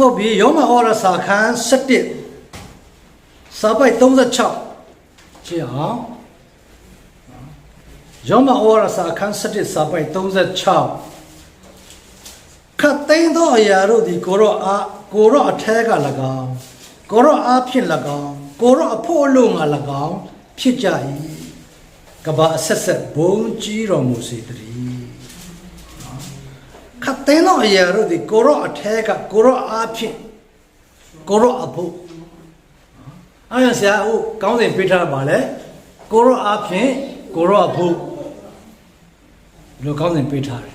ဟုတ်ပြီယောမဩရစာခန်း7စာပိုက်36ကြည့်အောင်ယောမဩရစာခန်း7စာပိုက်36ခတ်သိမ်းသောအရာတို့သည်ကိုရောအားကိုရောအထဲက၎င်းကိုရောအားဖြင့်၎င်းကိုရောအဖို့အလို့ငါ၎င်းဖြစ်ကြ၏ကဘာအဆက်ဆက်ဘုံကြီးတော်မူစေတည်း ခတ်သိမ်းသောအရာတို့သည်ကိုရောအထဲကကိုရောအားဖြင့်ကိုရောအဖို့အဲ့ဒါဆရာဦးကောင်းစဉ်ပေးထားပါလေကိုရောအားဖြင့်ကိုရောအဖို့ဒီလိုကောင်းစဉ်ပေးထားတယ်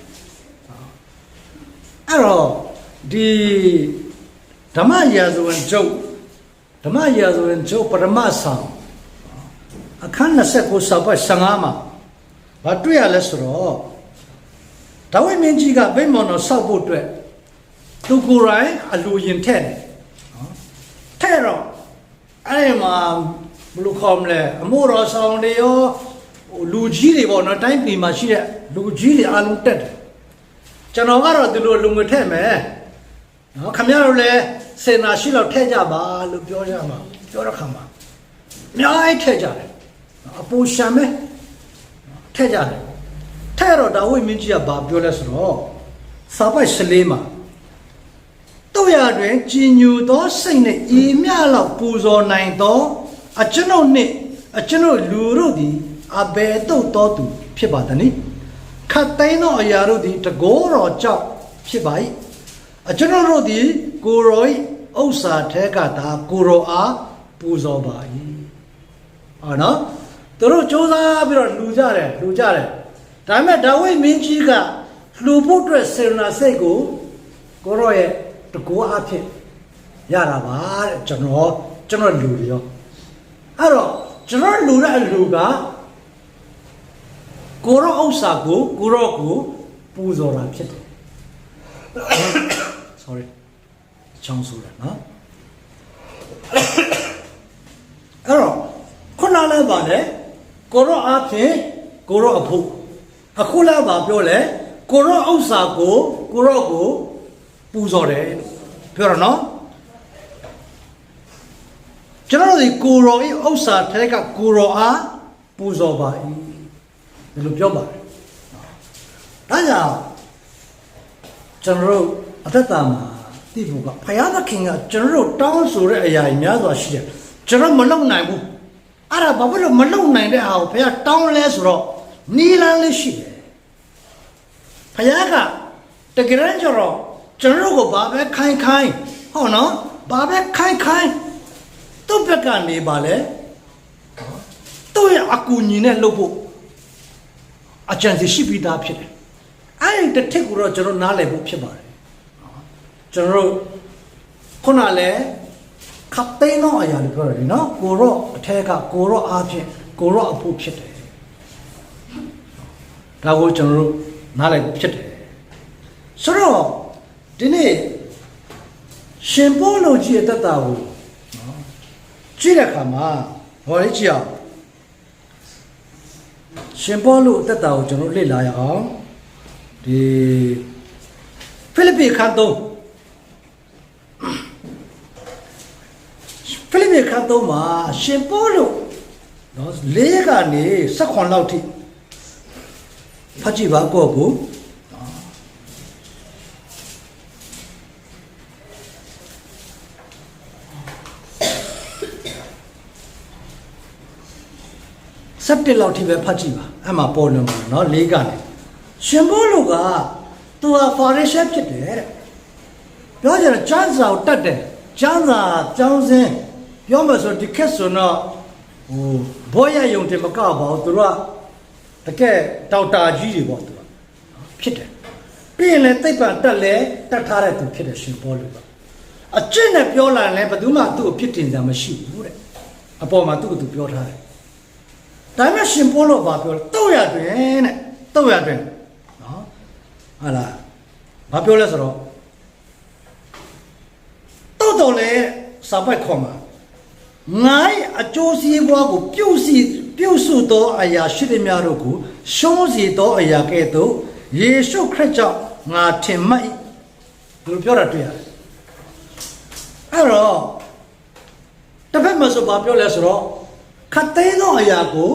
အဲ့တော့ဒီဓမ္မရာဇဝင်ကျုပ်ဓမ္မရာဇဝင်ကျုပ်ပရမဆောင်အခန်း29စာပတ်15မှာဘာတွေ့ရလဲဆိုတော့ ဒါဝိမင်းကြီးကဗိမာန်တော်ဆောက်ဖို့အတွက်သူကိုယ်တိုင်အလူရင်ထက်တယ်နော်ထဲ့တော့အဲ့ဒီမှာဘယ်လိုခေါ်မလဲအမိုးတော်ဆောင်တွေရောဟိုလူကြီးတွေပေါ့နော်တိုင်းပြည်မှာရှိတဲ့လူကြီးတွေအားလုံးတက်တယ်ကျွန်တော်ကတော့ဒီလိုလူငွေထည့်မယ်နော်ခင်ဗျားတို့လည်းစေနာရှိတော့ထည့်ကြပါလို့ပြောကြမှာပြောတော့ခါမှာအများကြီးထည့်ကြတယ်နော်အပူရှံမဲ့ထည့်ကြတယ် ထည့်တော့ဒါဝိမင်းကြီးကဘာပြောလဲဆိုတော့စာပိုက်14မှာတို့ရတွင်ကြည်ညိုသောစိတ်နှင့်ဤမြလောက်ပူဇော်နိုင်သောအကျွန်ုပ်နှင့်အကျွန်ုပ်လူတို့သည်အဘယ်သို့တော်သူဖြစ်ပါသနည်းခတ်သိမ်းသောအရာတို့သည်တကိုးတော်ကြောင့်ဖြစ်ပါ၏အကျွန်ုပ်တို့သည်ကိုရော၏ဥစ္စာထဲကသာကိုရောအားပူဇော်ပါ၏ဟောနော်သူတို့စ조사ပြီးတော့လှူကြတယ်လှူကြတယ် ဒါပေမဲ့ဒါဝိမင်းကြီးကလှူဖို့အတွက်စေရနာစိတ်ကိုကိုရောရဲ့တကိုးအားဖြင့်ရတာပါတဲ့ကျွန်တော်ကျွန်တော်လူတွေရောအဲ့တော့ကျွန်တော်လူတဲ့အလူကကိုရောဥစ္စာကိုကိုရောကိုပူဇော်တာဖြစ်တယ် sorry ချောင်းဆိုးတယ်နော်အဲ့တော့ခုနလည်းပါလေကိုရောအဖြစ်ကိုရောအဖို့ အခုလည်းပါပြောလေကိုရောဥစ္စာကိုကိုရောကိုပူဇော်တယ်ပြောရနော်ကျွန်တော်တို့ဒီကိုရောဤဥစ္စာထဲကကိုရောအားပူဇော်ပါ၏ဒီလိုပြောပါတယ်ဒါကြောင့်ကျွန်တော်တို့အသက်တာမှာသိဖို့ကဖယားသခင်ကကျွန်တော်တို့တောင်းဆိုတဲ့အရာကြီးများစွာရှိတယ်ကျွန်တော်မလုပ်နိုင်ဘူးအဲ့ဒါဘာဖြစ်လို့မလုပ်နိုင်တဲ့ဟာကိုဖယားတောင်းလဲဆိုတော့ နီလန်းလေးရှိတယ်ဖယားကတကယ်တမ်းကျတော့ကျွန်တော်တို့ကိုဘာပဲခိုင်းခိုင်းဟုတ်နော်ဘာပဲခိုင်းခိုင်းသူ့ဘက်ကနေပါလဲသူ့ရဲ့အကူအညီနဲ့လုပ်ဖို့အကြံစီရှိပြီးသားဖြစ်တယ်။အဲ့ဒီတစ်ထစ်ကိုတော့ကျွန်တော်နားလည်ဖို့ဖြစ်ပါတယ်။ကျွန်တော်တို့ခုနလည်းခပ်သိမ်းသောအရာတွေပြောရတယ်နော်။ကိုရော့အထက်ကကိုရော့အားဖြင့်ကိုရော့အဖို့ဖြစ်တယ်။ ဒါကိုကျွန်တော်တို့နားလည်ဖို့ဖြစ်တယ်။ဆိုတော့ဒီနေ့ရှင်ပေါလုကြီးရဲ့တတ်တာကိုနော်ကြည့်တဲ့အခါမှာဟောလေးကြည့်အောင်ရှင်ပေါလုအသက်တာကိုကျွန်တော်လေ့လာရအောင်ဒီဖိလိပ္ပိခန်းသုံးဖိလိပ္ပိခန်းသုံးမှာရှင်ပေါလုနော်လေးကနေ16လောက်ထိ ဖတ်ကြည့်ပါကိုယ့်ကို17လောက်ထိပဲဖတ်ကြည့်ပါအဲ့မှာပေါ်လွင်ပါနော်လေးကနေရှင်ပေါလုကသူဟာဖာရိရှဲဖြစ်တယ်တဲ့ပြောကြတယ်ကျမ်းစာကိုတတ်တယ်ကျမ်းစာကျောင်းစင်းပြောမှဆိုဒီခက်ဆိုတော့ဟိုဘောရယုံတယ်မကပါဘူးသူတို့က တကယ်ဒေါက်တာကြီးတွေပေါ့သူကဖြစ်တယ်ပြီးရင်လည်းသိပ္ပံတက်လဲတက်ထားတဲ့သူဖြစ်တယ်ရှင်ပေါလုကအကျင့်နဲ့ပြောလာရင်လည်းဘယ်သူမှသူ့ကိုဖြစ်တင်စရာမရှိဘူးတဲ့အပေါ်မှာသူ့ကိုသူပြောထားတယ်ဒါပေမဲ့ရှင်ပိုးလို့ဘာပြောလဲတော့ရတွင်တဲ့တော့ရတွင်နော်ဟာလားဘာပြောလဲဆိုတော့တော့တော့လေစာပိုက်ခေါ်မှာငါ့အကျိုးစီးပွားကိုပြုတ်စီ ပြုတ်စုသောအရာရှိသည်များတို့ကိုရှုံးစီသောအရာကဲ့သို့ယေရှုခရစ်ကြောင့်ငါထင်မှတ်၏ဘယ်လိုပြောတာတွေ့ရလဲအဲ့တော့တစ်ဖက်မှာဆိုဘာပြောလဲဆိုတော့ခတ်သိမ်းသောအရာကို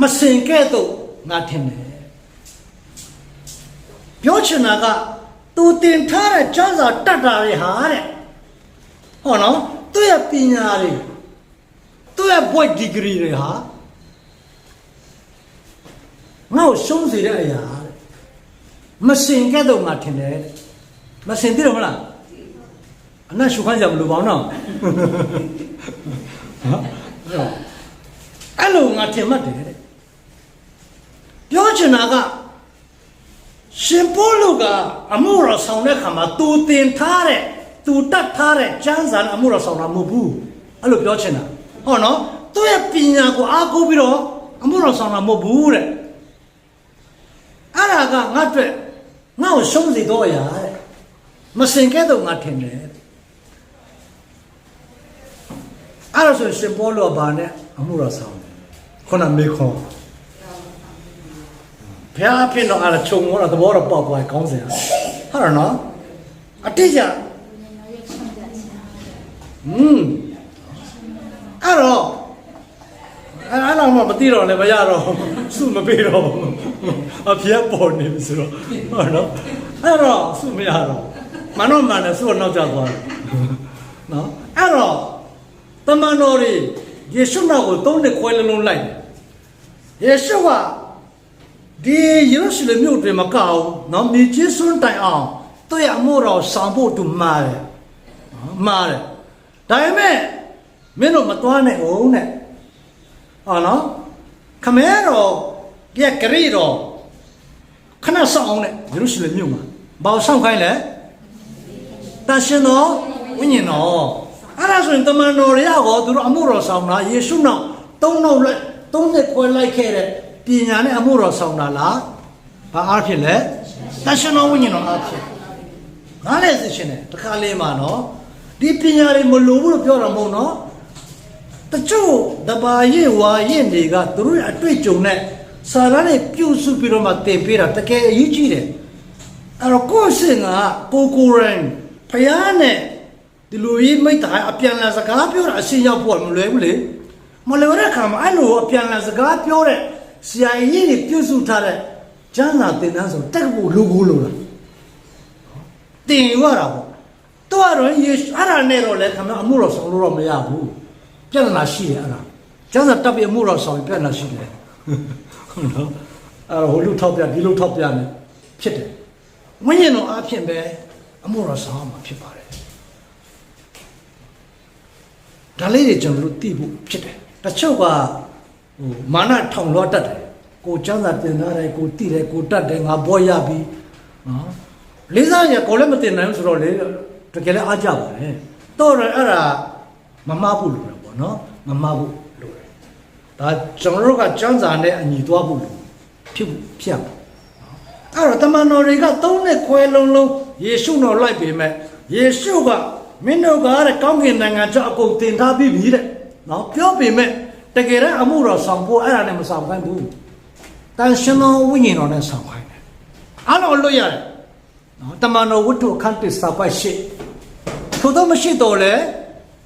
မစင်ကဲ့သို့ငါထင်တယ်ပြောချင်တာကသူတင်ထားတဲ့ကျမ်းစာတတ်တာတွေဟာတဲ့ဟောနော်သူ့ရဲ့ပညာတွေသူ့ရဲ့ဘွဲ့ဒီဂရီတွေဟာ ငါ့ကိုရှုံးစေတဲ့အရာတဲ့မစင်ကဲ့သို့ငါထင်တယ်တဲ့မစင်သိတယ်မလားအနတ်ရှုခန်းကြမလို့ပါဘူးနော်ဟမ်အဲ့လိုငါထင်မှတ်တယ်တဲ့ပြောချင်တာကရှင်ပိုးလူကအမှုတော်ဆောင်တဲ့ခါမှာသူတင်ထားတဲ့သူတတ်ထားတဲ့ကျမ်းစာနဲ့အမှုတော်ဆောင်တာမဟုတ်ဘူးအဲ့လိုပြောချင်တာဟောနော်သူ့ရဲ့ပညာကိုအားကိုးပြီးတော့အမှုတော်ဆောင်တာမဟုတ်ဘူးတဲ့ အဲ့ဒါကငါ့အတွက်ငါ့ကိုရှုံးစေတော့အရာတဲ့မစင်ကဲတော့ငါထင်တယ်တဲ့အဲ့ဒါဆိုရင်ရှင်ပိုးလူကဘာနဲ့အမှုတော်ဆောင်တယ်ခုနမေခွန်ဘုရားအဖြစ်တော့အဲ့ဒါခြုံတော့သဘောတော့ပေါက်သွားကောင်းစင်ဟုတ်တယ်နော်အတိတ်ကဟွန်းအဲ့တော့အဲ့အဲ့တော့ မှမသိတော့လည်းမရတော့စုမပေးတော့ဘူးအဖေကပေါ်နေပြီဆိုတော့ဟုတ်နော်အဲ့တော့စုမရတော့မနောမှန်လည်းစုတော့နောက်ကျသွားတယ်နော်အဲ့တော့တမန်တော်တွေယေရှုနောက်ကိုသုံးနှစ်ခွဲလုံးလုံးလိုက်တယ်ယေရှုကဒီယေရုရှလင်မြို့တွင်မကောက်နော်မြေကြီးစွန်းတိုင်အောင်သူ့ရဲ့အမှုတော်ဆောင်ဖို့သူမှားတယ်နော်မှားတယ်ဒါပေမဲ့မင်းတို့မသွားနဲ့ဦးနဲ့ ဟောနော်ခမဲတော်ပြက်ဂရိတော်ခဏဆောင်အောင်နဲ့ယေရုရှလင်မြို့မှာဘာလို့ဆောင်ခိုင်းလဲတန်ရှင်တော်ဝိညာဉ်တော်အဲ့ဒါဆိုရင်တမန်တော်တွေရောသူတို့အမှုတော်ဆောင်တာယေရှုနောက်သုံးနောက်လိုက်သုံးနှစ်ခွဲလိုက်ခဲ့တဲ့ပညာနဲ့အမှုတော်ဆောင်တာလားဘာအားဖြင့်လဲတန်ရှင်တော်ဝိညာဉ်တော်အားဖြင့်နားလဲသိရှင်တယ်တခါလေးမှာနော်ဒီပညာတွေမလိုဘူးလို့ပြောတာမဟုတ်နော် တချို့တဘာရင်ဝါရင်တွေကသူတို့ရဲ့အတွေ့အကြုံနဲ့စာရနဲ့ပြုစုပြီးတော့မှသင်ပေးတာတကယ်အရေးကြီးတယ်အဲ့တော့ကိုယ့်စင်ကကိုကိုယ်ရင်ဖယားနဲ့ဒီလိုကြီးမိတ္တာအပြန်အလှန်စကားပြောတာအရှင်းရောက်ဖို့မလွယ်ဘူးလေမလွယ်တဲ့ခါမှာအဲ့လိုအပြန်အလှန်စကားပြောတဲ့ဆရာကြီးတွေပြုစုထားတဲ့ကျမ်းစာသင်တန်းဆိုတက်ဖို့လူကိုလိုလားတင်ရတာပေါ့တော့တော့ယေရှုအဲ့ဒါနဲ့တော့လေခမအမှုတော်ဆောင်လို့တော့မရဘူး ပြဿနာရှိတယ်အဲ့ဒါကျမ်းစာတပ်ပြီးအမှုတော်ဆောင်ရင်ပြဿနာရှိတယ်ဟုတ်နော်အဲ့တော့ဟိုလူထောက်ပြဒီလူထောက်ပြနေဖြစ်တယ်ဝိညာဉ်တော်အဖြစ်ပဲအမှုတော်ဆောင်မှာဖြစ်ပါတယ်ဒါလေးတွေကျွန်တော်တို့သိဖို့ဖြစ်တယ်တချို့ကဟိုမာနထောင်လွှတ်တတ်တယ်ကိုကျမ်းစာတင်ထားတယ်ကိုသိတယ်ကိုတတ်တယ်ငါဘောရပြီနော်လေးစားရကိုလည်းမတင်နိုင်ဘူးဆိုတော့လေတကယ်လည်းအားကြပါတယ်တော့တယ်အဲ့ဒါမမဖို့လို့ ပေါ့နော်မမဖို့လို့တယ်ဒါကျွန်တော်တို့ကကျမ်းစာနဲ့အညီသွားဖို့လို့ဖြစ်ဖို့ဖြစ်ရမှာအဲ့တော့တမန်တော်တွေကသုံးနှစ်ခွဲလုံးလုံးယေရှုတော်လိုက်ပေမဲ့ယေရှုကမင်းတို့ကတဲ့ကောင်းကင်နိုင်ငံကြောင့်အကုန်တင်ထားပြီးပြီတဲ့နော်ပြောပေမဲ့တကယ်တော့အမှုတော်ဆောင်ဖို့အဲ့ဒါနဲ့မဆောင်ခိုင်းဘူးတန်ရှင်တော်ဝိညာဉ်တော်နဲ့ဆောင်ခိုင်းတယ်အားလုံးလွတ်ရတယ်နော်တမန်တော်ဝတ္ထုအခန်းတစ်စာပိုက်ရှိထို့သောမရှိတော့လေ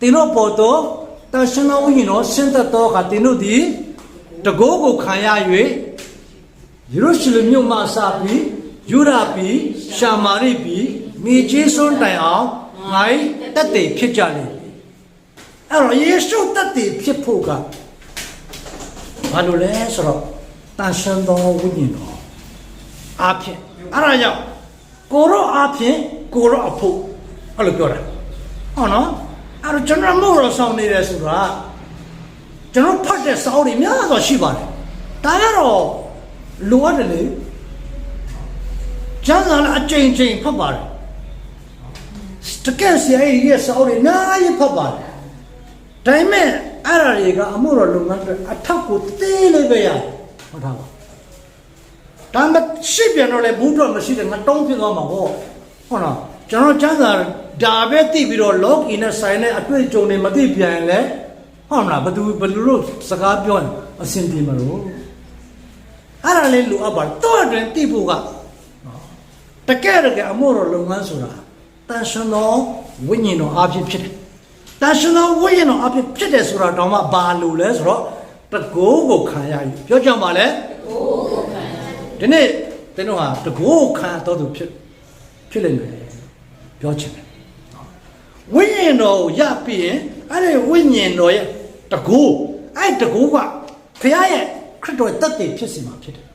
တင်တို့ပေါ်တော့ တန်ရှင်တော်ဝိညာဉ်တော်ဆင်းသက်တော်ကတင်တို့သည်တကိုးကိုခံရ၍ယေရုရှလင်မြို့မှစပြီးယူဒာပြည်ရှာမာရိပြည်မြေကြီးစွန်းတိုင်အောင်ငါ့တက်တည်ဖြစ်ကြလိမ့်မယ်အဲ့တော့ယေရှုတက်တည်ဖြစ်ဖို့ကဘာလို့လဲဆိုတော့တန်ရှင်သောဝိညာဉ်တော်အားဖြင့်အဲ့ဒါကြောင့်ကိုရောအားဖြင့်ကိုရောအဖို့အဲ့လိုပြောတာဟုတ်နော် အဲ့တော့ကျွန်တော်မို့တော့ဆောင်နေတယ်ဆိုတာကျွန်တော်ဖတ်တဲ့စာအုပ်တွေများစွာရှိပါတယ်ဒါကတော့လိုအပ်တယ်လေကျမ်းစာလည်းအကျဉ်းချင်းဖတ်ပါတယ်တကယ်ဆရာကြီးရဲ့စာအုပ်တွေအများကြီးဖတ်ပါတယ်ဒါပေမဲ့အဲ့ဒါတွေကအမှုတော်လုပ်ငန်းတွေအထောက်ကိုသေးလေးပဲရတယ်ဟုတ်တာပါဒါမှရှိပြန်တော့လေဘူးတော့မရှိတယ်ငါတုံးဖြစ်သွားမှာပေါ့ဟုတ်လားကျွန်တော်ကျမ်းစာ ဒါပဲသိပြီးတော့လောကီနဲ့ဆိုင်တဲ့အတွေ့အကြုံတွေမသိပြန်ရင်လေဟုတ်မလားဘယ်သူဘယ်လိုလို့စကားပြောရင်အဆင်ပြေမလို့အဲ့ဒါလေးလိုအပ်ပါတယ်တော့အတွင်တိဖို့ကနော်တကယ်တကယ်အမို့တော်လုပ်ငန်းဆိုတာတန်ရှင်သောဝိညာဉ်တော်အဖြစ်ဖြစ်တယ်တန်ရှင်သောဝိညာဉ်တော်အဖြစ်ဖြစ်တယ်ဆိုတာတော့မှဘာလို့လဲဆိုတော့တကိုးကိုခံရပြီပြောကြပါလေတကိုးကိုခံရဒီနေ့တင်းတို့ဟာတကိုးကိုခံတော်သူဖြစ်ဖြစ်လိမ့်မယ်ပြောချင်တယ် ဝိညာဉ်တော်ကိုရပြီးရင်အဲ့ဒီဝိညာဉ်တော်ရဲ့တကိုးအဲ့ဒီတကိုးကဖခင်ရဲ့ခရစ်တော်ရဲ့တတ်တည်ဖြစ်စီမှာဖြစ်တယ်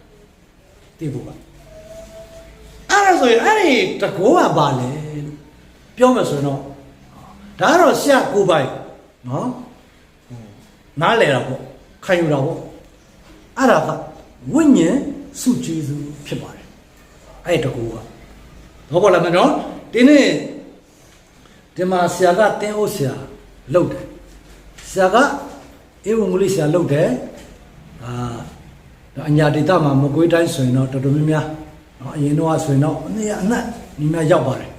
ဒီဘုရားအဲ့ဒါဆိုရင်အဲ့ဒီတကောကပါလေလို့ပြောမယ်ဆိုရင်တော့ဒါကတော့ဆရာကိုပိုင်နော်နားလဲတာပေါ့ခံယူတာပေါ့အဲ့ဒါကဝိညာဉ်စုကျေးဇူးဖြစ်ပါတယ်အဲ့ဒီတကောကဘောပေါ်လာမယ်နော်ဒီနေ့ ဒီမှာဆရာကတင်းအိုးဆရာလုပ်တယ်ဆရာကအေဝံဂေလိဆရာလုပ်တယ်အာအညာဒေတာမှာမကွေးတိုင်းဆိုရင်တော့တော်တော်များများနော်အရင်တော့ဆိုရင်တော့အနည်းအနက်ဒီမှာရောက်ပါတယ်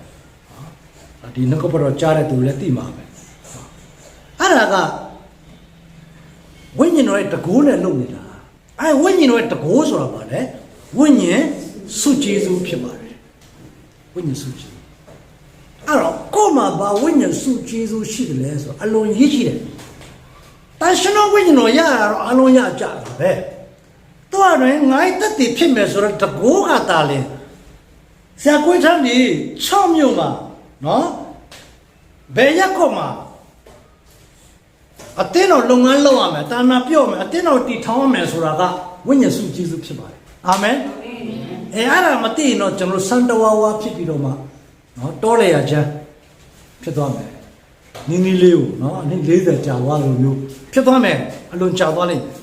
နော်ဒီနှုတ်ကပတော်ကြားတဲ့သူလည်းသိမှာပဲအဲ့ဒါကဝိညာဉ်တော်ရဲ့တကိုးနဲ့လုပ်နေတာအဲဝိညာဉ်တော်ရဲ့တကိုးဆိုတာပါလေဝိညာဉ်စုကျေစုဖြစ်ပါတယ်ဝိညာဉ်စုကျေ အဲ့တော့ကိုယ်မှာဘာဝိညာဉ်စုကျေစုရှိတယ်လဲဆိုတော့အလွန်ရေးကြည့်တယ်တန်ရှင်တော်ဝိညာဉ်တော်ရတာတော့အလွန်ရကြတာပဲတော့ရင်ငိုင်းတက်တည်ဖြစ်မယ်ဆိုတော့တကိုးကတာလေဆရာကိုချမ်းဒီ6မြို့မှာနော်ဘယ်ရက်ခွတ်မှာအတင်းတော်လုပ်ငန်းလုပ်ရမယ်တာနာပြော့မယ်အတင်းတော်တည်ထောင်ရမယ်ဆိုတာကဝိညာဉ်စုကျေးဇူးဖြစ်ပါတယ်အာမင်အဲအဲ့ဒါမသိရင်တော့ကျွန်တော်စံတဝါဝါဖြစ်ပြီးတော့မှ နော်တောလေရချမ်းဖြစ်သွားမယ်နင်းနီးလေးကိုနော်အနည်း40ကြာသွားလို့မျိုးဖြစ်သွားမယ်အလွန်ကြာသွားလိမ့်မယ်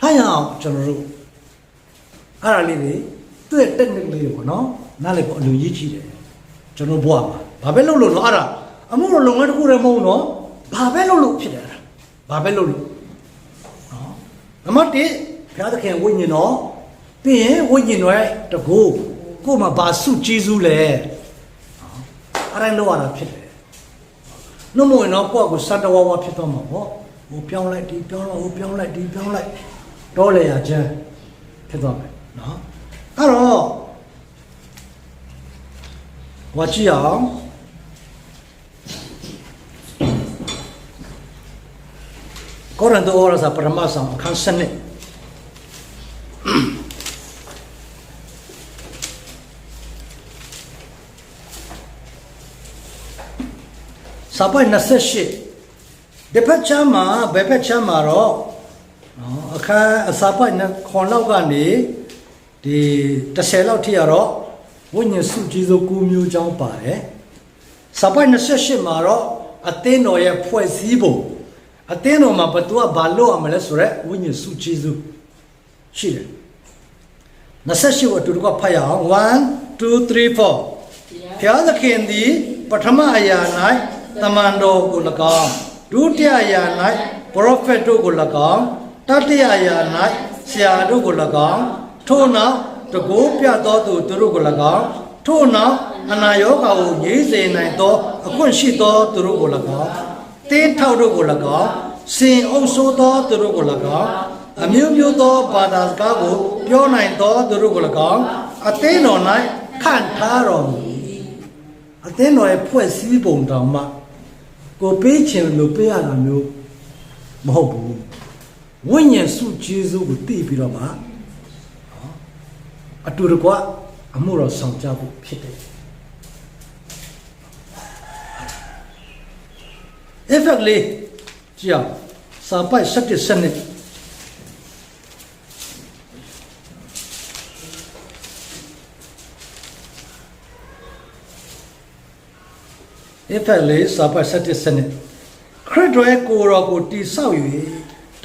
ဟာရအောင်ကျွန်တော်တို့အဲ့ဒါလေးတွေသူ့ရဲ့ technique လေးတွေပေါ့နော်နားလည်ဖို့အလိုကြီးကြည့်တယ်ကျွန်တော်ဘွားမှာဘာပဲလုပ်လို့နော်အဲ့ဒါအမှုတော်လုပ်ငန်းတစ်ခုတည်းမဟုတ်နော်ဘာပဲလုပ်လို့ဖြစ်တယ်အဲ့ဒါဘာပဲလုပ်လို့နော်နံပါတ်1ဘုရားသခင်ဝိညာဉ်တော်ပြီးရင်ဝိညာဉ်တော်ရဲ့တကူ ကို့မှာဘာစုကျေးဇူးလဲနော်အဲ့ဒါလောက်ရတာဖြစ်တယ်နှုတ်မဝင်တော့ကိုယ့်ကိုစတဝါဝါဖြစ်သွားမှာပေါ့ဟိုပြောင်းလိုက်ဒီပြောင်းလိုက်ဟိုပြောင်းလိုက်ဒီပြောင်းလိုက်တော့လေရချမ်းဖြစ်သွားမယ်နော်အဲ့တော့ဝါကြည့်အောင်ကောရန်တိုဩရစာပရမဆောင်အခန်းစနစ် စာပိုက်28ဒီဖက်ချမ်းမှာဘယ်ဖက်ချမ်းမှာတော့နော်အခန်းအစာပိုက်နဲ့ခွန်လောက်ကနေဒီ30လောက်ထိရတော့ဝိညာဉ်စုကြီးစိုး9မျိုးချောင်းပါတယ်စာပိုက်28မှာတော့အသင်းတော်ရဲ့ဖွဲ့စည်းပုံအသင်းတော်မှာဘသူကဘာလုပ်ရမလဲဆိုတော့ဝိညာဉ်စုကြီးစိုးရှိတယ်28ကိုအတူတူကဖတ်ရအောင်1 2 3 4ဘုရားသခင်သည်ပထမအရာ၌ တမန်တော်ကို၎င်းဒုတိယအရာ၌ပရောဖက်တို့ကို၎င်းတတိယအရာ၌ဆရာတို့ကို၎င်းထို့နောက်တကိုးပြသောသူသူတို့ကို၎င်းထို့နောက်အနာရောဂါကိုငြိမ်းစေနိုင်သောအခွင့်ရှိသောသူတို့ကို၎င်းတင်းထောက်တို့ကို၎င်းစင်အုပ်ဆိုးသောသူတို့ကို၎င်းအမျိုးမျိုးသောဘာသာစကားကိုပြောနိုင်သောသူတို့ကို၎င်းအသင်းတော်၌ခန့်ထားတော်မူ၏အသင်းတော်ရဲ့ဖွဲ့စည်းပုံတောင်မှ ကိုပေးချင်လို့ပေးရတာမျိုးမဟုတ်ဘူးဝိညာဉ်စုကျေးဇူးကိုတည်ပြီးတော့မှနော်အတူတကွအမှုတော်ဆောင်ကြဖို့ဖြစ်တယ် effect လေးကြည့်အောင်စာပိုက်17စနစ် effect လေးစာပိုက်17စနစ်ခရစ်တော်ရဲ့ကိုယ်တော်ကိုတိဆောက်၍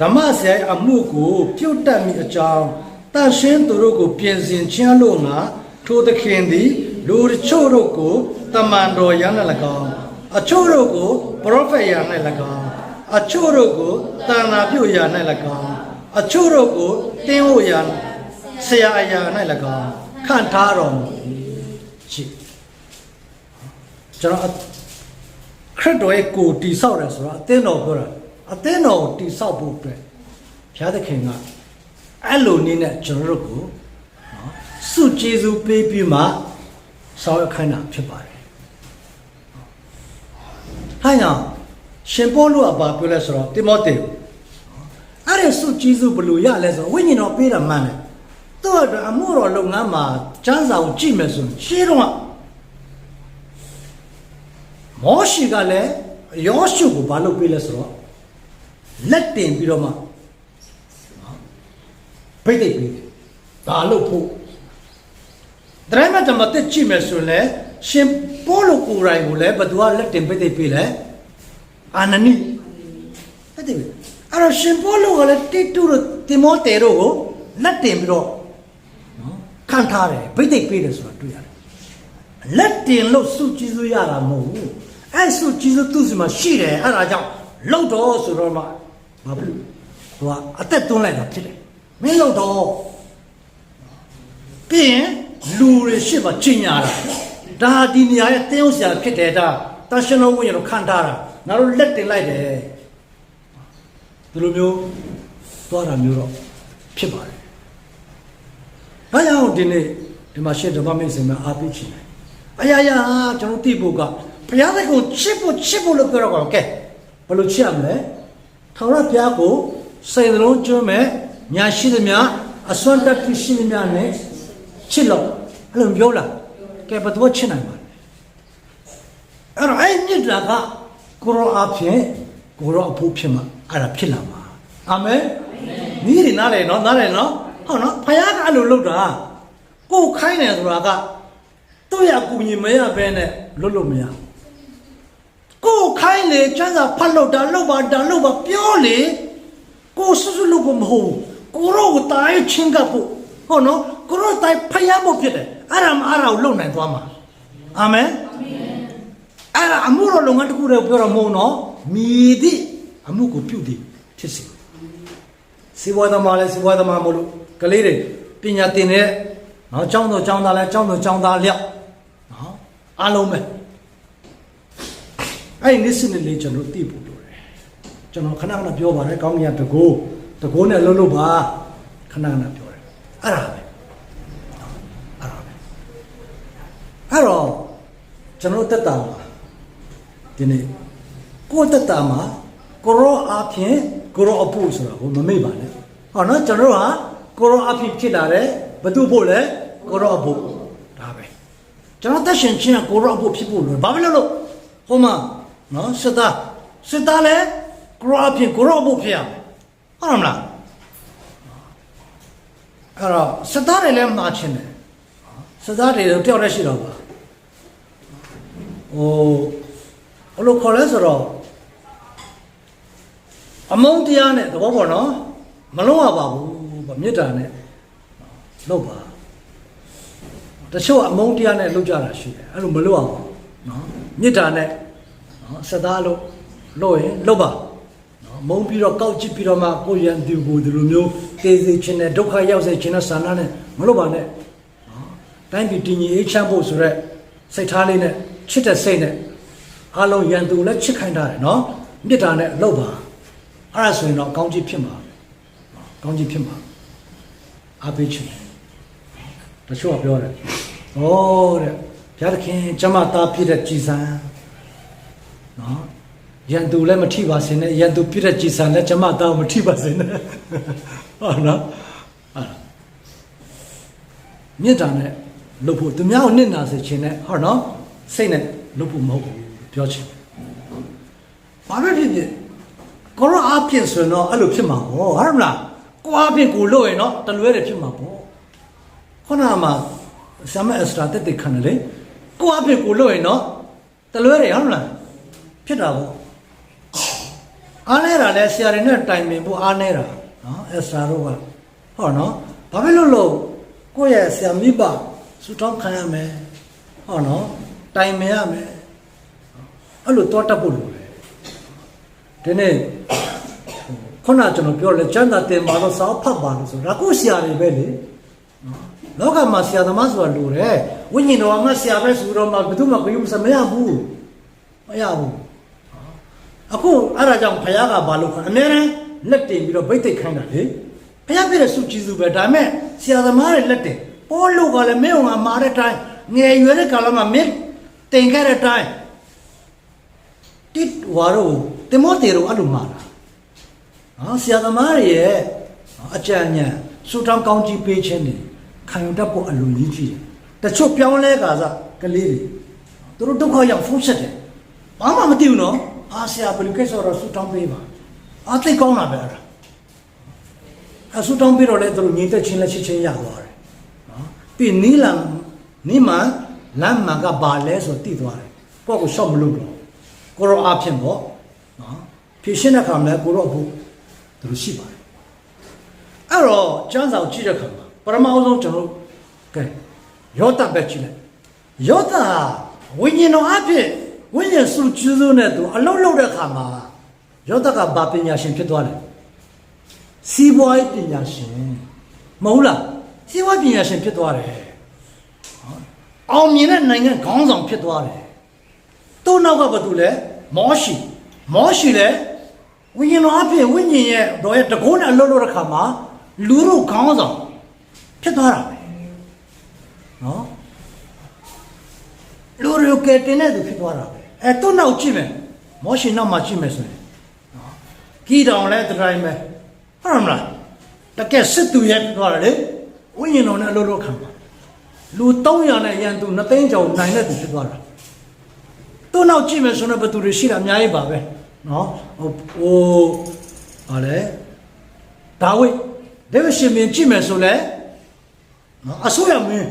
ဓမ္မဆရာရဲ့အမှုကိုပြုတ်တက်မိအကြောင်းတန်ရှင်းသူတို့ကိုပြင်ဆင်ခြင်းလို့ငါထိုသခင်သည်လူတချို့တို့ကိုတမန်တော်ရန်လည်း၎င်းအချို့တို့ကိုပရောဖက်ရန်လည်း၎င်းအချို့တို့ကိုတန်နာပြုတ်ရန်လည်း၎င်းအချို့တို့ကိုတင်းဖို့ရန်ဆရာအရာ၌၎င်းခံထားတော်မူ၏ရှိကျွန်တော် ခရစ်တော်ရဲ့ကိုယ်တိဆောက်တယ်ဆိုတော့အသင်းတော်ပြောတာအသင်းတော်ကိုတိဆောက်ဖို့အတွက်ဘုရားသခင်ကအဲ့လိုနည်းနဲ့ကျွန်တော်တို့ကိုနော်စုကျေးဇူးပေးပြီးမှဆောင်ရွက်ခိုင်းတာဖြစ်ပါတယ်။ဟာညာရှင်ပေါလုကဘာပြောလဲဆိုတော့တိမောသေအဲ့ဒီစုကြည်စုဘလို့ရလဲဆိုတော့ဝိညာဉ်တော်ပေးတာမှန်တယ်။သူ့အတွက်အမှုတော်လုပ်ငန်းမှာကျမ်းစာကိုကြည့်မယ်ဆိုရင်ရှင်းတော့ မောရှိကလည်းယောရှုကိုဘာလုပ်ပေးလဲဆိုတော့လက်တင်ပြီးတော့မှဖိတ်သိပ်ပေးတယ်။ဒါလို့ဖို့ဒရိုင်းမတမတက်ကြည့်မယ်ဆိုရင်လည်းရှင်ပေါလုကိုယ်တိုင်ကိုလည်းဘသူကလက်တင်ဖိတ်သိပ်ပေးလဲအာနနိဖိတ်သိပ်ပေးအဲ့တော့ရှင်ပေါလုကလည်းတိတုတို့တိမောသေတို့ကိုလက်တင်ပြီးတော့နော်ခံထားတယ်ဖိတ်သိပ်ပေးတယ်ဆိုတာတွေ့ရတယ်လက်တင်လို့စုကြည်စုရတာမဟုတ်ဘူး အဲ့စုကြည်စုသူ့စီမှာရှိတယ်အဲ့ဒါကြောင့်လောက်တော့ဆိုတော့မှဘာဖြစ်လို့သူကအသက်သွင်းလိုက်တာဖြစ်တယ်မင်းလောက်တော့ပြီးရင်လူတွေရှေ့မှာကျင်ညာတာဒါဒီနေရာရဲ့တင်းဥစရာဖြစ်တယ်ဒါတန်ရှင်တော်ဝိညာဉ်ကိုခံထားတာငါတို့လက်တင်လိုက်တယ်ဒီလိုမျိုးသွားတာမျိုးတော့ဖြစ်ပါတယ်ဘာကြောင့်ဒီနေ့ဒီမှာရှေ့ဓမ္မမိတ်ဆွေများအားပေးချင်တယ်အရာရာကျွန်တော်သိဖို့က ဘုရားသခင်ကိုချစ်ဖို့ချစ်ဖို့လို့ပြောတော့ကောကဲဘယ်လိုချစ်ရမလဲထောင်ရဘုရားကိုစိတ်နှလုံးကျွမ်းမဲ့ညာရှိသမျှအစွမ်းတတ်သိရှိသမျှနဲ့ချစ်လို့အဲ့လိုပြောလားကဲဘယ်တော့ချစ်နိုင်ပါလဲအဲ့တော့အဲ့မြစ်တာကကိုရောအဖြစ်ကိုရောအဖို့ဖြစ်မှာအဲ့ဒါဖြစ်လာမှာအာမင်နီးရနားလေနော်နားလေနော်ဟုတ်နော်ဘုရားကအဲ့လိုလုပ်တာကိုယ်ခိုင်းတယ်ဆိုတာကသူ့ရကူညီမရဘဲနဲ့လွတ်လို့မရဘူး ကိုယ်ခိုင်းလေကျန်းစာဖတ်လို့ဒါလို့ပါဒါလို့ပါပြောလေကိုယ်စွစွလို့ကိုမဟုတ်ဘူးကိုရောကိုတားချင်းကပ်ဖို့ဟုတ်နော်ကိုရောတိုင်းဖျားဖို့ဖြစ်တယ်အဲ့ဒါမှအဲ့ဒါကိုလုံနိုင်သွားမှာအာမင်အဲ့ဒါအမှုတော်လုပ်ငန်းတစ်ခုတည်းပြောတော့မဟုတ်နော်မြည်သည့်အမှုကိုပြုသည်ဖြစ်စေစေဝါသမားလဲစေဝါသမားမလို့ကလေးတွေပညာသင်တဲ့နော်ကျောင်းတော်ကျောင်းသားလဲကျောင်းတော်ကျောင်းသားလျောက်နော်အားလုံးပဲ အဲ့ဒီနေ့စနေလေးကျွန်တော်သိဖို့လိုတယ်ကျွန်တော်ခဏခဏပြောပါတယ်ကောင်းကင်ကတကိုးတကိုးနဲ့လှုပ်လှုပ်ပါခဏခဏပြောတယ်အဲ့ဒါပဲအဲ့ဒါပဲအဲ့တော့ကျွန်တော်တက်တာမှာဒီနေ့ကိုယ်တက်တာမှာကိုရောအဖြစ်ကိုရောအဖို့ဆိုတာကိုမမေ့ပါနဲ့ဟောနော်ကျွန်တော်တို့ဟာကိုရောအဖြစ်ဖြစ်လာတယ်ဘသူဖို့လဲကိုရောအဖို့ဒါပဲကျွန်တော်တက်ရှင်ချင်းကကိုရောအဖို့ဖြစ်ဖို့လို့ဘာဖြစ်လို့လို့ဟိုမှာ နော်စစ်သားစစ်သားလဲကိုရောအဖြစ်ကိုရောအဖို့ဖြစ်ရမယ်ဟုတ်တယ်မလားအဲ့တော့စစ်သားတွေလည်းမှာချင်းတယ်စစ်သားတွေတော့တယောက်တည်းရှိတော့ပါဟိုဘယ်လိုခေါ်လဲဆိုတော့အမုန်းတရားနဲ့သဘောပေါက်နော်မလုံးရပါဘူးဗမေတ္တာနဲ့လုပ်ပါတချို့ကအမုန်းတရားနဲ့လုပ်ကြတာရှိတယ်အဲ့လိုမလုပ်အောင်နော်မေတ္တာနဲ့ နော်စသားလို့လုပ်ရင်လုပ်ပါနော်မုန်းပြီးတော့ကောက်ကြည့်ပြီးတော့မှကိုယ်ရန်သူကိုဒီလိုမျိုးတေးစေခြင်းနဲ့ဒုက္ခရောက်စေခြင်းနဲ့ဆန္ဒနဲ့မလုပ်ပါနဲ့နော်တိုင်းပြည်တည်ငြိမ်အေးချမ်းဖို့ဆိုရက်စိတ်ထားလေးနဲ့ချစ်တဲ့စိတ်နဲ့အားလုံးရန်သူလည်းချစ်ခိုင်းတာတယ်နော်မေတ္တာနဲ့လုပ်ပါအဲ့ဒါဆိုရင်တော့ကောင်းကြီးဖြစ်မှာနော်ကောင်းကြီးဖြစ်မှာအားပေးချင်တယ်တချို့ကပြောတယ်။ဩတဲ့ဘုရားသခင်ကျမသားပြည့်တဲ့ကြည်စံ နော်ရန်သူလည်းမထိပါစေနဲ့ရန်သူပြည့်တဲ့ကြည်စံလည်းကျမသားမထိပါစေနဲ့ဟုတ်နော်ဟာမြစ်တာနဲ့လုပ်ဖို့သူများကိုနစ်နာစေခြင်းနဲ့ဟုတ်နော်စိတ်နဲ့လုပ်ဖို့မဟုတ်ဘူးပြောချင်ဘာပဲဖြစ်ဖြစ်ကိုရောအဖြစ်ဆိုရင်တော့အဲ့လိုဖြစ်မှာပေါ့ဟုတ်မလားကိုအဖြစ်ကိုလို့ရင်တော့တလွဲတယ်ဖြစ်မှာပေါ့ခုနကမှဆမ်မအစတာတက်တက်ခံတယ်လေကိုအဖေကိုလို့ရင်တော့တလွဲတယ်ဟုတ်မလား ဖြစ်တာပေါ့အားနေတာလဲဆရာတွေနဲ့တိုင်ပင်ဖို့အားနေတာနော်အစတာတို့ကဟောနော်ဘာဖြစ်လို့လို့ကိုယ့်ရဲ့ဆရာမိဘစူတောင်းခံရမယ်ဟောနော်တိုင်ပင်ရမယ်အဲ့လိုတော့တတ်ဖို့လိုတယ်ဒီနေ့ခုနကကျွန်တော်ပြောလဲကျမ်းစာတင်ပါတော့စာအုပ်ဖတ်ပါလို့ဆိုတော့ကိုယ့်ဆရာတွေပဲလေလောကမှာဆရာသမားဆိုတာလိုတယ်ဝိညာဉ်တော်ကငါဆရာပဲဆိုတော့မှဘယ်သူမှဂရုမစိုက်မရဘူးမရဘူး အခုအဲ့ဒါကြောင့်ဘုရားကဘာလို့အများရန်လက်တင်ပြီးတော့ဗိတ်သိက်ခိုင်းတာလေဘုရားပြည့်တဲ့စုကြည်စုပဲဒါပေမဲ့ဆရာသမားတွေလက်တင်ပေါ်လို့ကလည်းမင်းကမာတဲ့တိုင်းငယ်ရွယ်တဲ့ကာလမှာမင်းတင်ခဲ့တဲ့အတိုင်းတစ်ဝါတော့တင်မောတေရောအဲ့လိုမှာတာနော်ဆရာသမားတွေရဲ့အကြံဉာဏ်စူတောင်းကောင်းကြီးပေးခြင်းတွေခံယူတတ်ဖို့အလိုကြီးကြီးတယ်တချို့ပြောင်းလဲကာစားကလေးတွေသူတို့ဒုက္ခရောက်ဖုန်းဆက်တယ်ဘာမှမသိဘူးနော် အာဆရာဘယ်လိုကိစ္စတော့စူတောင်းပေးပါအာသိကောင်းတာပဲအဲ့ဒါအစူတောင်းပြီးတော့လေသူတို့ညီတက်ချင်းလက်ချစ်ချင်းရသွားတယ်နော်ပြီးနီးလံနီးမှလမ်းမှာကဘာလဲဆိုတည်သွားတယ်ကိုယ့်ကိုရှော့မလို့တော့ကိုရောအဖြစ်ပေါ့နော်ဖြည့်ရှင်းတဲ့ခါမှာလည်းကိုရောဘူးသူတို့ရှိပါတယ်အဲ့တော့ကျမ်းစာကိုကြည့်တဲ့ခါမှာပရမအောင်ဆုံးကျွန်တော်တို့ကဲယောသပဲကြည့်လိုက်ယောသဟာဝိညာဉ်တော်အဖြစ် ဝိညာဉ်စုကျူးစုနဲ့သူအလုံးလုံးတဲ့ခါမှာယောသကဘာပညာရှင်ဖြစ်သွားတယ်စီးပွားရေးပညာရှင်မဟုတ်လားစီးပွားပညာရှင်ဖြစ်သွားတယ်အောင်မြင်တဲ့နိုင်ငံခေါင်းဆောင်ဖြစ်သွားတယ်သူ့နောက်ကဘာတူလဲမောရှိမောရှိလဲဝိညာဉ်တော်အဖြစ်ဝိညာဉ်ရဲ့တော်ရဲ့တကုန်းနဲ့အလုံးလုံးတဲ့ခါမှာလူတို့ခေါင်းဆောင်ဖြစ်သွားတာပဲနော်လူတို့ကတင်တဲ့သူဖြစ်သွားတာပဲ အဲသူ့နောက်ကြည့်မယ်မောရှိနောက်မှာကြည့်မယ်ဆိုရင်နော်ကြည်တောင်လဲတတိုင်းပဲဟုတ်မလားတကယ်စစ်သူရဲ့ဖြစ်သွားတယ်လေဝိညာဉ်တော်နဲ့အလုံးလုံးခံပါလူ300နဲ့ရန်သူ2သိန်းကျော်နိုင်တဲ့သူဖြစ်သွားတာသူ့နောက်ကြည့်မယ်ဆိုတော့ဘယ်သူတွေရှိတာအများကြီးပါပဲနော်ဟိုဟိုဟာလေဒါဝိဒေဝရှင်မင်းကြည့်မယ်ဆိုလဲနော်အစိုးရမင်း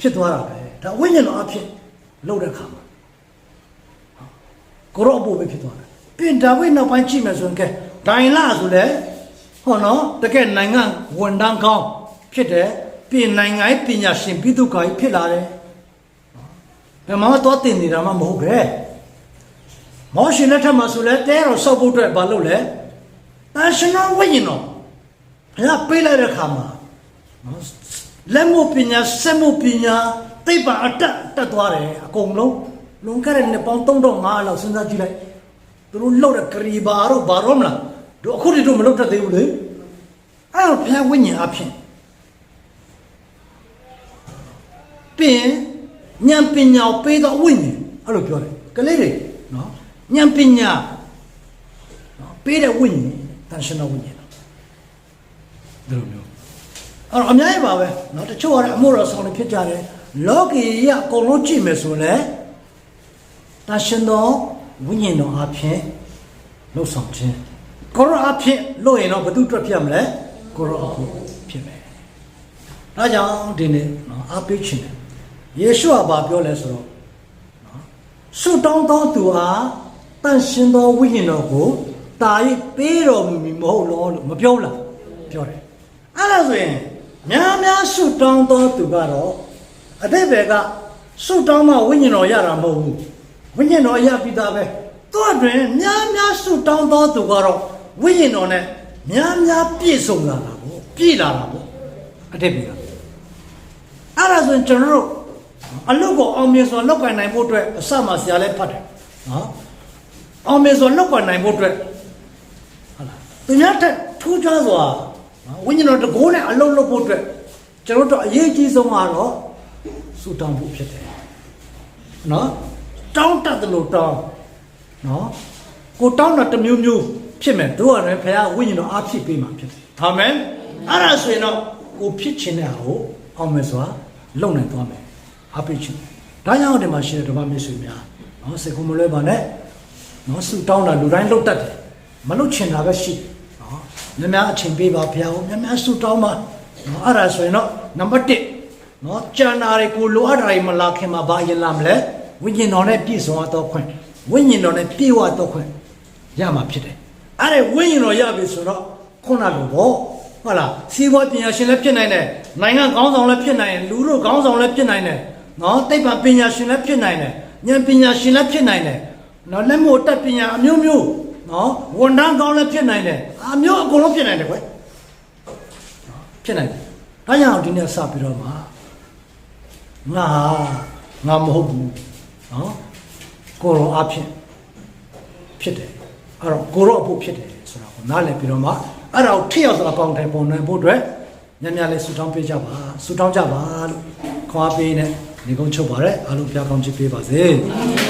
ဖြစ်သွားတာပဲဒါဝိညာဉ်တော်အဖြစ်လောက်တဲ့ခါမှာ ကိုရောအဖို့ပဲဖြစ်သွားတယ်ပြင်ဒါဝိနောက်ပိုင်းကြည့်မယ်ဆိုရင်ကဲဒိုင်လာဆိုလဲဟောနော်တကယ်နိုင်ငံဝန်တန်းကောင်းဖြစ်တယ်ပြင်နိုင်ငံရေးပညာရှင်ပြည်သူ့ကာကြီးဖြစ်လာတယ်ဘယ်မှာမှတော့တင်နေတာမှမဟုတ်ပဲမောရှင်လက်ထက်မှာဆိုလဲတဲတော်စောက်ဖို့အတွက်မလုပ်လဲတန်ရှင်တော်ဝိညာဉ်တော်ဘုရားပေးလိုက်တဲ့ခါမှာနော်လက်မှုပညာစက်မှုပညာသိပ္ပံအတက်တက်သွားတယ်အကုန်လုံး လွန်ခဲ့တဲ့နှစ်ပေါင်း3500လောက်စဉ်းစားကြည့်လိုက်သူတို့လှုပ်တဲ့ကရီဘာတို့ဘာရောမလားတို့အခုတည်းတို့မလှုပ်တတ်သေးဘူးလေအဲ့တော့ဘုရားဝိညာဉ်အဖြစ်ပင်ဉာဏ်ပညာကိုပေးတော့ဝိညာဉ်အဲ့လိုပြောတယ်ကလေးတွေနော်ဉာဏ်ပညာနော်ပေးတဲ့ဝိညာဉ်တန်ရှင်တော်ဝိညာဉ်တော်ဒီလိုမျိုးအဲ့တော့အများကြီးပါပဲနော်တချို့ကတော့အမှုတော်ဆောင်တွေဖြစ်ကြတယ်လောကီရအကုန်လုံးကြည့်မယ်ဆိုရင်လည်း တန်ရှင်တော်ဝိညာဉ်တော်အဖြစ်လှုပ်ဆောင်ခြင်းကိုရောအဖြစ်လို့ရင်တော့ဘယ်သူအတွက်ဖြစ်မလဲကိုရောအဖို့ဖြစ်မယ်ဒါကြောင့်ဒီနေ့နော်အားပေးခြင်းတယ်ယေရှုကဘာပြောလဲဆိုတော့နော်ဆုတောင်းသောသူဟာတန်ရှင်သောဝိညာဉ်တော်ကိုတာ၍ပေးတော်မူမည်မဟုတ်လောလို့မပြောလားပြောတယ်အဲ့ဒါဆိုရင်များများဆုတောင်းသောသူကတော့အတိတ်ဘယ်ကဆုတောင်းမှဝိညာဉ်တော်ရတာမဟုတ်ဘူး ဝိညာဉ်တော်ရပြီးသားပဲသူ့အတွင်များများဆုတောင်းသောသူကတော့ဝိညာဉ်တော်နဲ့များများပြည့်စုံလာတာပေါ့ပြည့်လာတာပေါ့အတိတ်ဘယ်ကအဲ့ဒါဆိုရင်ကျွန်တော်တို့အလုပ်ကိုအောင်မြင်စွာလုပ်ကိုင်နိုင်ဖို့အတွက်အစမှဆရာလည်းဖတ်တယ်နော်အောင်မြင်စွာလုပ်ကိုင်နိုင်ဖို့အတွက်ဟုတ်လားသူများတက်ထူးခြားစွာနော်ဝိညာဉ်တော်တကိုးနဲ့အလုပ်လုပ်ဖို့အတွက်ကျွန်တော်တို့အရေးကြီးဆုံးကတော့စူတောင်းဖို့ဖြစ်တယ်နော် တောင်းတတ်တယ်လို့တောင်းနော်ကိုတောင်းတာတစ်မျိုးမျိုးဖြစ်မယ်တို့ရတယ်ခင်ဗျာဝိညာဉ်တော်အားဖြစ်ပေးမှာဖြစ်တယ်အာမင်အဲ့ဒါဆိုရင်တော့ကိုဖြစ်ခြင်းတဲ့ဟာကိုအောင်မယ်စွာလုပ်နိုင်သွားမယ်အားပေးခြင်းဒါကြောင့်ဒီမှာရှိတဲ့ဓမ္မမစ္ဆွေများနော်စေကုမလွဲပါနဲ့နော်ဆူတောင်းတာလူတိုင်းလုပ်တတ်တယ်မလုပ်ချင်တာပဲရှိတယ်နော်များများအချိန်ပေးပါဘုရားကိုများများဆူတောင်းပါနော်အဲ့ဒါဆိုရင်တော့နံပါတ်1နော်ကျန်တာတွေကိုလိုအပ်တာတွေမလာခင်မှာဘာရင်လာမလဲ ဝိညာဉ်တော်နဲ့ပြည့်စုံတော့ခွင့်ဝိညာဉ်တော်နဲ့ပြည့်ဝတော့ခွင့်ရမှာဖြစ်တယ်အဲ့ဒါဝိညာဉ်တော်ရပြီဆိုတော့ခုနလိုပေါ့ဟုတ်လားစီးပွားပညာရှင်လည်းဖြစ်နိုင်တယ်နိုင်ငံခေါင်းဆောင်လည်းဖြစ်နိုင်တယ်လူတို့ခေါင်းဆောင်လည်းဖြစ်နိုင်တယ်နော်သိပ္ပံပညာရှင်လည်းဖြစ်နိုင်တယ်ဉာဏ်ပညာရှင်လည်းဖြစ်နိုင်တယ်နော်လက်မို့တက်ပညာအမျိုးမျိုးနော်ဝန်ထမ်းကောင်းလည်းဖြစ်နိုင်တယ်အမျိုးအကုန်လုံးဖြစ်နိုင်တယ်ကွယ်နော်ဖြစ်နိုင်တယ်ဒါကြောင့်ဒီနေ့စပြီးတော့မှာငါဟာငါမဟုတ်ဘူး နော်ကိုရောအဖြစ်ဖြစ်တယ်အဲ့တော့ကိုရောအဖို့ဖြစ်တယ်ဆိုတာကိုနားလည်ပြီးတော့မှအဲ့ဒါကိုထိရောက်စွာအပေါင်းတိုင်းပုံနိုင်ဖို့အတွက်ညံ့ညံ့လေးဆူတောင်းပေးကြပါဆူတောင်းကြပါလို့ခေါ်အားပေးနေနေကုန်းချုပ်ပါရဲအားလုံးဖျားကောင်းချစ်ပေးပါစေအာမင်